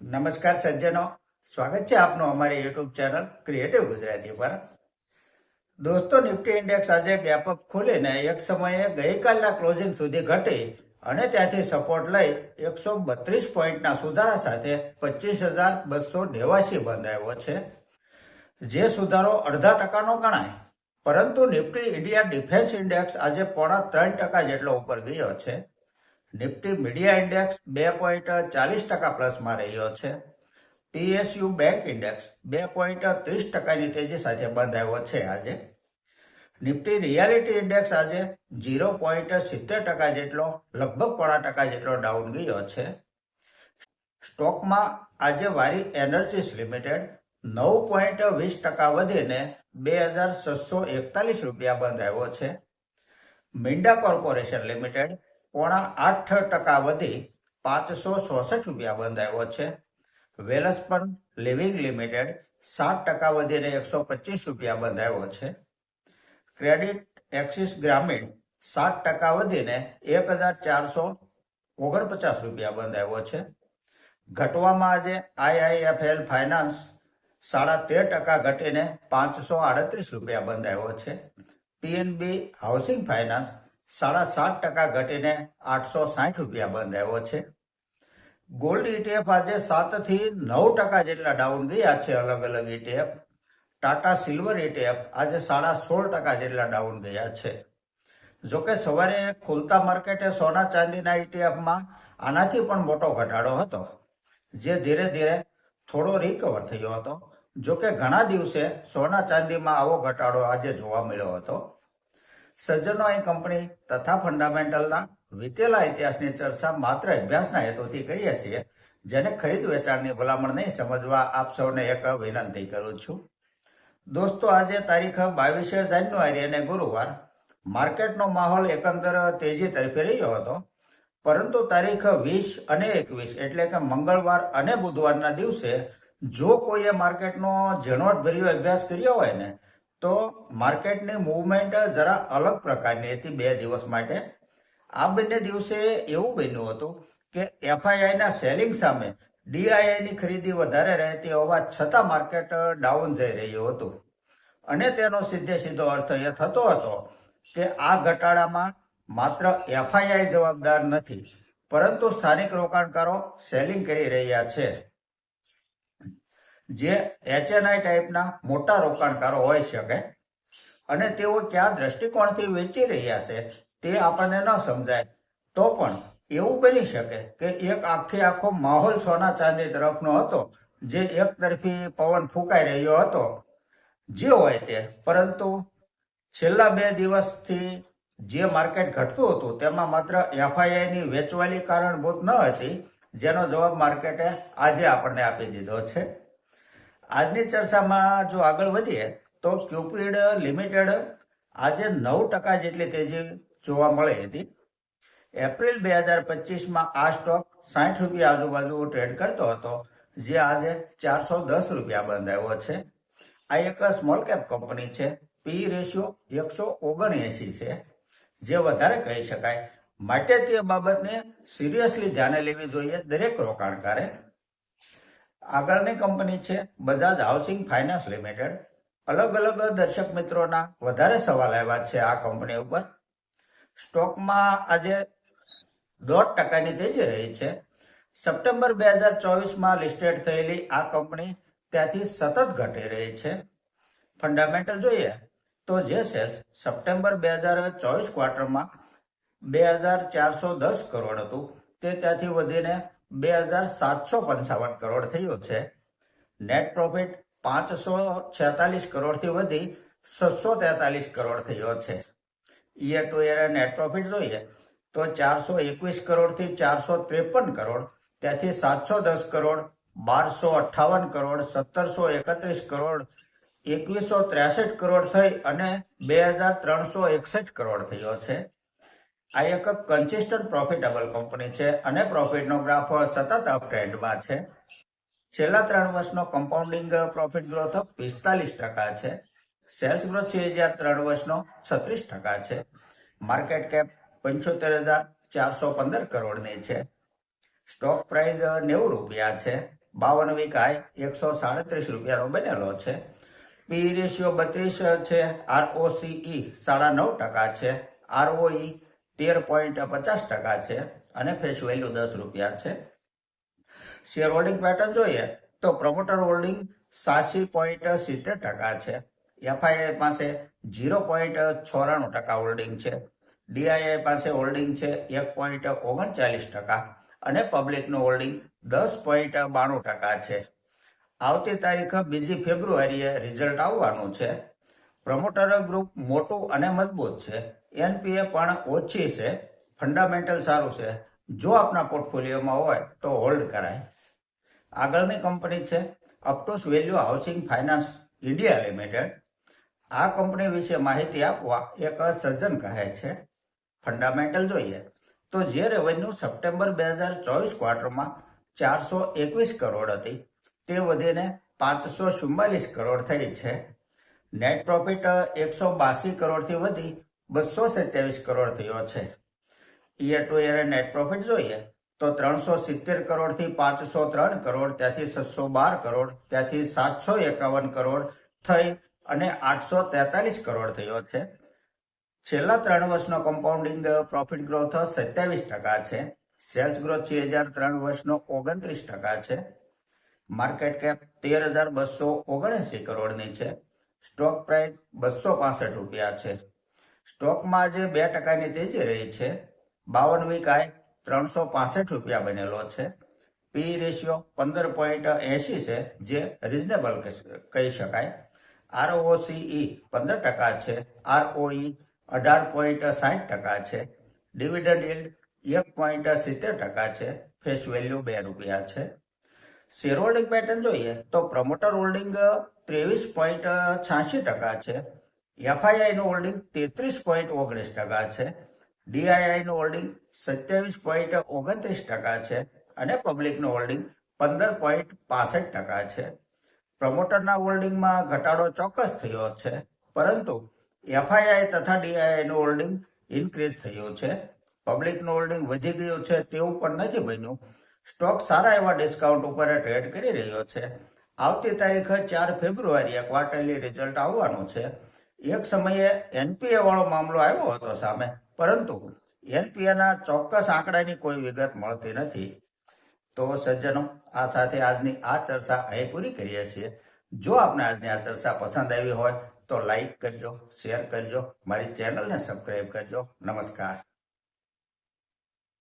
નમસ્કાર સજ્જનો. સ્વાગત છે આપનું અમારી યુટ્યુબ ચેનલ ક્રિએટિવ ગુજરાતી પર. દોસ્તો, નિફ્ટી ઇન્ડેક્સ આજે વ્યાપક ખોલીને એક સમયે ગઈકાલના ક્લોઝિંગ સુધી ઘટી અને ત્યાંથી સપોર્ટ લઈ એકસો બત્રીસ પોઈન્ટના સુધારા સાથે પચીસ હજાર બસો નેવાસી બંધાયો છે. જે સુધારો અડધા ટકાનો ગણાય. પરંતુ નિફ્ટી ઇન્ડિયા ડિફેન્સ ઇન્ડેક્સ આજે પોણા ત્રણ ટકા જેટલો ઉપર ગયો છે. નિફ્ટી મીડિયા ઇન્ડેક્સ બે પોઈન્ટ ચાલીસ ટકા પ્લસમાં રહ્યો છે. પીએસયુ બેંક ઇન્ડેક્સ બે પોઈન્ટ ત્રીસ ટકાની તેજી સાથે બંધાયો છે આજે. નિફ્ટી રિયાલિટી ઇન્ડેક્સ આજે ઝીરો પોઈન્ટ સિત્તેર ટકા જેટલો, લગભગ પોણા ટકા જેટલો ડાઉન ગયો છે. સ્ટોકમાં આજે વારી એનર્જીસ લિમિટેડ નવ પોઈન્ટ વીસ ટકા વધીને બે હજાર છસો એકતાલીસ રૂપિયા બંધાયો છે. મિન્ડા કોર્પોરેશન લિમિટેડ પોણા આઠ ટકા વધી પાંચસો ચોસઠ રૂપિયા બંધાયો છે. વેલસ્પન લિવિંગ લિમિટેડ સાત ટકા વધીને એકસો પચીસ રૂપિયા બંધાયો છે. ક્રેડિટ એક્સિસ ગ્રામીણ સાત ટકા વધીને એક હજાર ચારસો ઓગણપચાસ રૂપિયા બંધાયો છે. ઘટવામાં આજે આઈઆઈએફએલ ફાઇનાન્સ સાડા તેર ટકા ઘટીને પાંચસો આડત્રીસ રૂપિયા બંધાયો છે. પીએનબી હાઉસિંગ ફાઇનાન્સ સાડા સાત ટકા ઘટીને આઠસો સાઠ રૂપિયા બંધાયો છે. ગોલ્ડ ઇટીએફ આજે સાતથી નવ ટકા જેટલા ડાઉન ગયા છે અલગ અલગ ઇટીએફ ટાટા સિલ્વર ઇટીએફ આજે સાડા સોળ ટકા જેટલા ડાઉન ગયા છે. જોકે સવારે ખુલતા માર્કેટે સોના ચાંદીના ઇટીએફમાં આનાથી પણ મોટો ઘટાડો હતો, જે ધીરે ધીરે થોડો રિકવર થયો હતો. જોકે ઘણા દિવસે સોના ચાંદીમાં આવો ઘટાડો આજે જોવા મળ્યો હતો. સજ્જનો અહીં કંપની તથા ફંડામેન્ટલના વીતેલા ઇતિહાસની ચર્ચા માત્ર અભ્યાસના હેતુથી કરીએ છીએ, જેને ખરીદ વેચાણની ભલામણ નહીં સમજવા આપ સૌને એક વિનંતી કરું છું. દોસ્તો, આજે તારીખ બાવીસે જાન્યુઆરી અને ગુરુવાર માર્કેટનો માહોલ એકંદર તેજી તરફે રહ્યો હતો, પરંતુ તારીખ વીસ અને એકવીસ એટલે કે મંગળવાર અને બુધવારના દિવસે જો કોઈએ માર્કેટનો ઝીણવટભર્યો અભ્યાસ કર્યો હોય ને તો માર્કેટની મૂવમેન્ટ જરા અલગ પ્રકારની હતી બે દિવસ માટે. આ બંને દિવસે એવું બન્યું હતું કે એફઆઈઆઈના સેલિંગ સામે ડીઆઈઆઈની ખરીદી વધારે રહેતી હોવા છતાં માર્કેટ ડાઉન જઈ રહ્યું હતું. અને તેનો સીધે સીધો અર્થ એ થતો હતો કે આ ઘટાડામાં માત્ર એફઆઈઆઈ જવાબદાર નથી, પરંતુ સ્થાનિક રોકાણકારો સેલિંગ કરી રહ્યા છે. જે એચએનઆઈ ટાઈપના મોટા રોકાણકારો હોઈ શકે. અને તેઓ કયા દ્રષ્ટિકોણથી વેચી રહ્યા છે તે આપણને ન સમજાય. તો પણ એવું બની શકે કે એક આખે આખો માહોલ સોના ચાંદી તરફનો હતો, જે એક તરફી પવન ફૂંકાઈ રહ્યો હતો. જે હોય તે. પરંતુ છેલ્લા બે દિવસથી જે માર્કેટ ઘટતું હતું, તેમાં માત્ર એફઆઈઆઈની વેચવાલી કારણભૂત ન હતી, જેનો જવાબ માર્કેટે આજે આપણને આપી દીધો છે. આજની ચર્ચામાં જો આગળ વધીએ, તો ક્યુપિડ લિમિટેડ આજે નવ ટકા જેટલી તેજી જોવા મળી હતી. એપ્રિલ બે હજાર પચીસમાં આ સ્ટોક સાઠ રૂપિયા આજુબાજુ ટ્રેડ કરતો હતો, જે આજે ચારસો દસ રૂપિયા બંધાયો છે. આ એક સ્મોલ કેપ કંપની છે. પી રેશિયો એકસો ઓગણએંસી છે. જે વધારે કહી શકાય. માટે તે બાબતને સિરિયસલી ધ્યાને લેવી જોઈએ દરેક રોકાણકારે. આગળની કંપની છે બજાજ હાઉસિંગ ફાઇનાન્સ લિમિટેડ. અલગ અલગ દર્શક મિત્રોના વધારે સવાલ આવ્યા છે આ કંપની ઉપર. સ્ટોકમાં આજે દોઢ ટકાની તેજી રહી છે. સપ્ટેમ્બર બે હજાર ચોવીસમાં લિસ્ટેડ થયેલી આ કંપની ત્યાંથી સતત ઘટી રહી છે. ફંડામેન્ટલ જોઈએ તો જે સેલ્સ સપ્ટેમ્બર બે હજાર ચોવીસ ક્વાર્ટરમાં બે હજાર ચારસો દસ કરોડ હતું. તે ત્યાંથી વધીને બે હજાર સાતસો પંચાવન કરોડ થયો છે. નેટ પ્રોફિટ પાંચસો છેતાલીસ કરોડથી વધી છસો તેતાલીસ કરોડ થયો છે. Year to year net profit જોઈએ તો ચારસો એકવીસ કરોડથી ચારસો ત્રેપન કરોડ, ત્યાંથી સાતસો દસ કરોડ, બારસો અઠ્ઠાવન કરોડ, સત્તરસો એકત્રીસ કરોડ, એકવીસો ત્રેસઠ કરોડ થઈ અને બે હજાર ત્રણસો એકસઠ કરોડ થયો છે. આ એક કન્સિસ્ટન્ટ પ્રોફિટેબલ કંપની છે અને પ્રોફિટનો ગ્રાફ સતત અપ ટ્રેન્ડમાં છે. છેલ્લા ત્રણ વર્ષનો કમ્પાઉન્ડિંગ પ્રોફિટ ગ્રોથ પિસ્તાલીસ ટકા છે. સેલ્સ ગ્રોથ છે હજાર ત્રણ વર્ષનો છત્રીસ ટકા છે. માર્કેટ કેપ પંચોતેર હજાર ચારસો પંદર કરોડની છે. સ્ટોક પ્રાઇસ નેવું રૂપિયા છે. બાવન વીક હાઈ એકસો સાડત્રીસ રૂપિયાનો બનેલો છે. પી રેશિયો બત્રીસ છે. આરઓસીઈ સાડા નવ ટકા છે. આરઓઈ તેર પોઈન્ટ પચાસ ટકા છે અને ફેસ વેલ્યુ દસ રૂપિયા છે. શેર હોલ્ડિંગ પેટર્ન જોઈએ તો પ્રમોટર હોલ્ડિંગ સાસી પોઈન્ટ સિત્તેર ટકા છે. એફઆઈઆઈ પાસે ઝીરો પોઈન્ટ ચોરાણું ટકા હોલ્ડિંગ છે. ડીઆઈઆઈ પાસે હોલ્ડિંગ છે એક પોઈન્ટ ઓગણચાલીસ ટકા અને પબ્લિકનું હોલ્ડિંગ દસ પોઈન્ટ બાણું ટકા છે. આવતી તારીખ બીજી ફેબ્રુઆરીએ રિઝલ્ટ આવવાનું છે. પ્રમોટર ગ્રુપ મોટું અને મજબૂત છે. એનપીએ પણ ઓછી છે ફંડામેન્ટલ સારું છે. જો આપના પોર્ટફોલિયોમાં હોય તો હોલ્ડ કરાય. આગળની કંપની છે Aptus value housing finance India limited આ કંપની વિશે માહિતી આપવા એક સજ્જન કહે છે ફંડામેન્ટલ જોઈએ. તો જે રેવન્યુ સપ્ટેમ્બર બે હજાર ચોવીસ ક્વાર્ટરમાં ચારસો એકવીસ કરોડ હતી, તે વધીને પાંચસો ચુમ્માલીસ કરોડ થઈ છે. નેટ પ્રોફિટ એકસો બાસી કરોડથી વધી બસો સત્યાવીસ કરોડ થયો છે. Year to year net profit જોઈએ તો ત્રણસો સિત્તેર કરોડથી પાંચસો ત્રણ કરોડ, ત્યાંથી છસો બાર કરોડ, ત્યાંથી સાતસો એકાવન કરોડ થઈ અને આઠસો તેતાલીસ કરોડ થયો છે. છેલ્લા ત્રણ વર્ષનો કમ્પાઉન્ડિંગ પ્રોફિટ ગ્રોથ સત્યાવીસ ટકા છે. સેલ્સ ગ્રોથ છે હજાર ત્રણ વર્ષનો ઓગણત્રીસ ટકા છે. માર્કેટ કેપ તેર હજાર બસો ઓગણએસી કરોડની છે. સ્ટોક પ્રાઇસ બસો પાસઠ રૂપિયા છે. સ્ટોકમાં જે બે ટકાની તેજી રહી છે બાવન વીક આય ત્રણસો પાસઠ રૂપિયા બનેલો છે. પી રેશિયો પંદર પોઈન્ટ એસી છે, જે રિઝનેબલ કહી શકાય. આરઓસીઈ પંદર ટકા છે, આરઓઈ અઢાર પોઈન્ટ સાઠ ટકા છે. ડિવિડન્ડ ઇલ્ડ એક પોઈન્ટ સિત્તેર ટકા છે, ફેસ વેલ્યુ બે રૂપિયા છે. શેર હોલ્ડિંગ પેટર્ન જોઈએ તો પ્રમોટર હોલ્ડિંગ ત્રેવીસ પોઈન્ટ છ્યાસી ટકા છે એફઆઈઆઈ નું હોલ્ડિંગ તેત્રીસ પોઈન્ટ ઓગણીસ ટકા છે. ડીઆઈઆઈ નું હોલ્ડિંગ સત્યાવીસ પોઈન્ટ ઓગણત્રીસ ટકા છે અને પબ્લિકનું હોલ્ડિંગ પંદર પોઈન્ટ પાસઠ ટકા છે. પ્રમોટરના હોલ્ડિંગમાં ઘટાડો ચોક્કસ થયો છે, પરંતુ એફઆઈઆઈ તથા ડીઆઈઆઈ નું હોલ્ડિંગ ઇન્ક્રીઝ થયું છે. પબ્લિકનું હોલ્ડિંગ વધી ગયું છે તેવું પણ નથી બન્યું. સ્ટોક સારા એવા ડિસ્કાઉન્ટ ઉપર ટ્રેડ કરી રહ્યો છે. આવતી તારીખ ચાર ફેબ્રુઆરીએ ક્વાર્ટરલી રિઝલ્ટ આવવાનું છે. એક સમયે એનપીએ વાળો મામલો આવ્યો હતો સામે. પરંતુ એનપીએના ચોક્કસ આંકડાની કોઈ વિગત મળતી નથી. તો સજ્જનો, આ સાથે આજની આ ચર્ચા અહીં પૂરી કરીએ છીએ. જો આપને આજની આ ચર્ચા પસંદ આવી હોય તો લાઈક કરજો, શેર કરજો, મારી ચેનલને સબસ્ક્રાઈબ કરજો. નમસ્કાર.